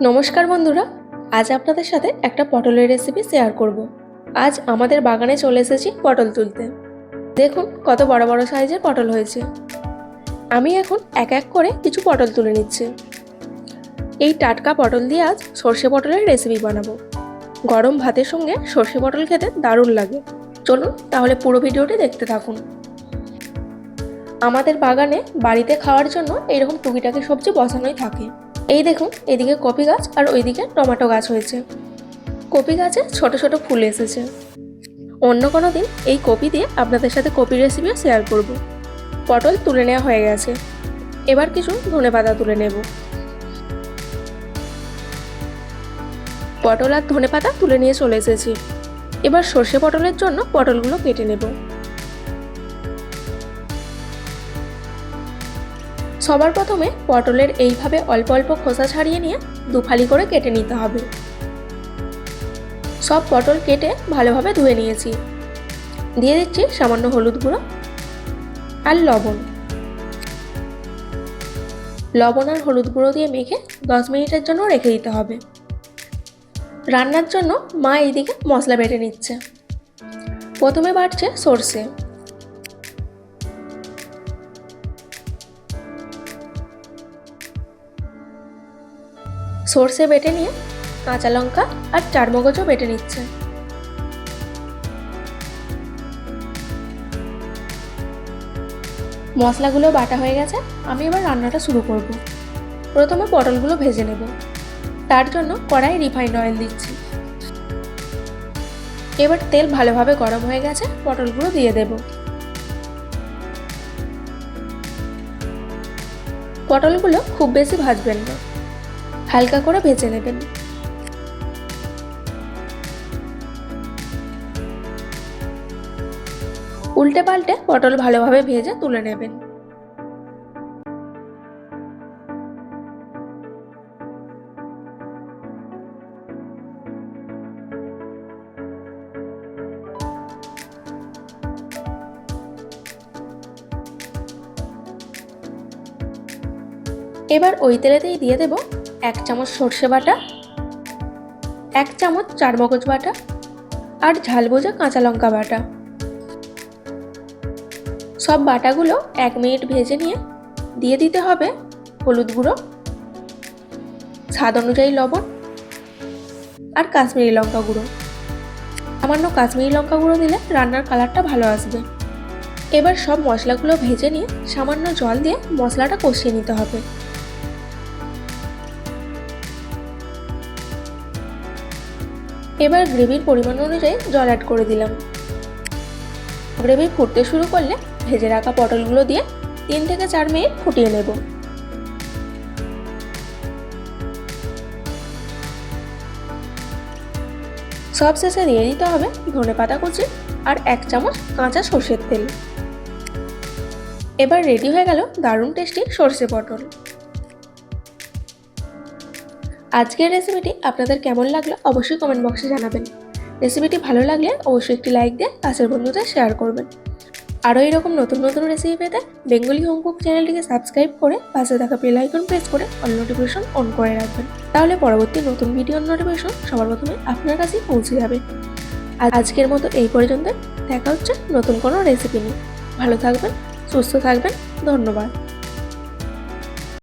নমস্কার বন্ধুরা, আজ আপনাদের সাথে একটা পটলের রেসিপি শেয়ার করব। আজ আমাদের বাগানে চলে এসেছি পটল তুলতে। দেখুন কত বড় বড় সাইজের পটল হয়েছে। আমি এখন এক এক করে কিছু পটল তুলে নিচ্ছি। এই টাটকা পটল দিয়ে আজ সর্ষে পটলের রেসিপি বানাবো। গরম ভাতের সঙ্গে সর্ষে পটল খেতে দারুণ লাগে। চলুন তাহলে পুরো ভিডিওটি দেখতে থাকুন। আমাদের বাগানে বাড়িতে খাওয়ার জন্য এরকম টুকিটাকি সবজি বসানোই থাকে। এই দেখুন, এদিকে কপি গাছ আর ওইদিকে টমেটো গাছ হয়েছে। কপি গাছে ছোট ছোট ফুল এসেছে। অন্য কোনো দিন এই কপি দিয়ে আপনাদের সাথে কপি রেসিপিও শেয়ার করব। পটল তুলে নেওয়া হয়ে গেছে। এবার কিছু ধনে পাতা তুলে নেব। পটল আর ধনে পাতা তুলে নিয়ে চলে এসেছি। এবার সর্ষে পটলের জন্য পটলগুলো কেটে নেব। সবার প্রথমে পটলের এইভাবে অল্প অল্প খোসা ছাড়িয়ে নিয়ে দুফালি করে কেটে নিতে হবে। সব পটল কেটে ভালোভাবে ধুয়ে নিয়েছি। দিয়ে দিচ্ছি সামান্য হলুদ গুঁড়ো আর লবণ। লবণ আর হলুদ গুঁড়ো দিয়ে মেখে দশ মিনিটের জন্য রেখে দিতে হবে। রান্নার জন্য মা এইদিকে মশলা বেটে নিচ্ছে। প্রথমে বাড়ছে সর্ষে। সর্ষে বেটে নিয়ে কাঁচা লঙ্কা আর চারমগজও বেটে নিচ্ছে। মশলাগুলো বাটা হয়ে গেছে, আমি এবার রান্নাটা শুরু করব। প্রথমে পটলগুলো ভেজে নেব। তার জন্য কড়াই রিফাইন্ড অয়েল দিচ্ছি। এবার তেল ভালোভাবে গরম হয়ে গেছে, পটলগুলো দিয়ে দেব। পটলগুলো খুব বেশি ভাজবেন না। হালকা করে ভেজে নেবেন। উল্টে পাল্টে পটল ভালোভাবে ভেজে তুলে নেবেন। এবার ওই তেলেতেই দিয়ে দেব এক চামচ সর্ষে বাটা, এক চামচ চারমগজ বাটা আর ঝাল বোঝা কাঁচা লঙ্কা বাটা। সব বাটাগুলো এক মিনিট ভেজে নিয়ে দিয়ে দিতে হবে হলুদ গুঁড়ো, স্বাদ অনুযায়ী লবণ আর কাশ্মীরি লঙ্কা গুঁড়ো। সামান্য কাশ্মীরি লঙ্কা গুঁড়ো দিলে রান্নার কালারটা ভালো আসবে। এবার সব মশলাগুলো ভেজে নিয়ে সামান্য জল দিয়ে মশলাটা কষিয়ে নিতে হবে। এবার গ্রেভির পরিমাণ অনুযায়ী জল অ্যাড করে দিলাম। গ্রেভি ফুটতে শুরু করলে ভেজে রাখা পটলগুলো দিয়ে তিন থেকে চার মিনিট ফুটিয়ে নেব। সব শেষে দিয়ে দিতে হবে ধনে পাতা কুচি আর এক চামচ কাঁচা সর্ষের তেল। এবার রেডি হয়ে গেল দারুণ টেস্টি সর্ষে পটল। আজকের রেসিপিটি আপনাদের কেমন লাগল অবশ্যই কমেন্ট বক্সে জানাবেন। রেসিপিটি ভালো লাগলে অবশ্যই একটি লাইক দিয়ে কাছের বন্ধুদের শেয়ার করবেন। আরও এরকম নতুন নতুন রেসিপি পেতে বেঙ্গলি হোম কুক চ্যানেলটিকে সাবস্ক্রাইব করে পাশে থাকা বেল আইকন প্রেস করে অল নোটিফিকেশন অন করে রাখবেন। তাহলে পরবর্তী নতুন ভিডিওর নোটিফিকেশন সবার প্রথমে আপনার কাছেই পৌঁছে যাবে। আজকের মতো এই পর্যন্ত। দেখা হচ্ছে নতুন কোনো রেসিপি নিয়ে। ভালো থাকবেন, সুস্থ থাকবেন। ধন্যবাদ।